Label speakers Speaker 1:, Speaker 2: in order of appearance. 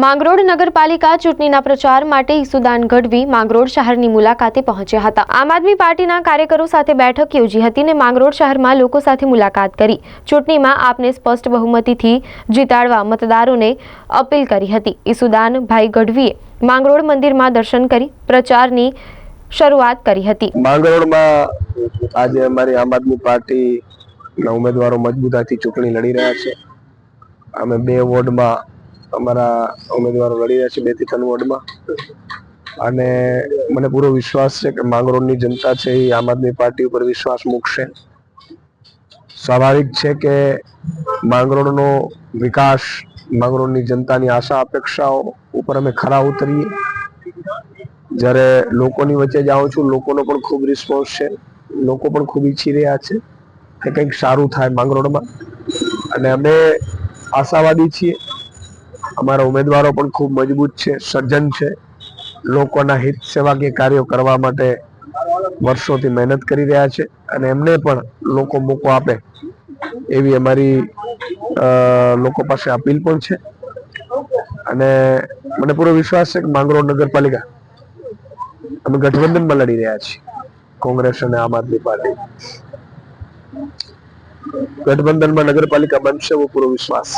Speaker 1: માંગરોળ નગરપાલિકા ચૂંટણીના પ્રચાર માટે ઈસુદાન ગઢવી માંગરોળ શહેરની મુલાકાતે પહોંચ્યા હતા. આમ આદમી પાર્ટીના કાર્યકરો સાથે બેઠક યોજી હતી અને માંગરોળ શહેરમાં લોકો સાથે મુલાકાત કરી. ચૂંટણીમાં આપને સ્પષ્ટ બહુમતીથી જીતાડવા મતદારોને અપીલ કરી હતી. ઈસુદાન ભાઈ ગઢવીએ માંગરોળ મંદિરમાં દર્શન કરી પ્રચારની શરૂઆત કરી હતી.
Speaker 2: માંગરોળમાં આજે અમારી આમ આદમી પાર્ટીના ઉમેદવારો મજબૂતાથી ચૂંટણી લડી રહ્યા છે. અમે બે વોર્ડમાં અમારા ઉમેદવારો લડી રહ્યા છે બેથી ત્રણ વોર્ડમાં. અને મને પૂરો વિશ્વાસ છે કે માંગરોળની જનતા છે એ આમ આદમી પાર્ટી ઉપર વિશ્વાસ મૂકશે. સ્વાભાવિક છે કે માંગરોળનો વિકાસ, માંગરોળની જનતાની આશા, અપેક્ષાઓ ઉપર અમે ખરા ઉતરીએ. જ્યારે લોકોની વચ્ચે જાઉં છું, લોકોનો પણ ખૂબ રિસ્પોન્સ છે. લોકો પણ ખૂબ ઈચ્છી રહ્યા છે કે કંઈક સારું થાય માંગરોળમાં. અને અમે આશાવાદી છીએ. અમારા ઉમેદવારો પણ ખૂબ મજબૂત છે, સજ્જન છે. લોકોના હિત સેવાકીય કાર્યો કરવા માટે વર્ષોથી મહેનત કરી રહ્યા છે અને એમને પણ લોકો મોકો આપે એવી અમારી લોકો પાસે અપીલ પણ છે. અને મને પૂરો વિશ્વાસ છે કે માંગરોળ નગરપાલિકા, અમે ગઠબંધનમાં લડી રહ્યા છીએ, કોંગ્રેસ અને આમ આદમી પાર્ટી. ગઠબંધનમાં નગરપાલિકા બનશે એવો પૂરો વિશ્વાસ.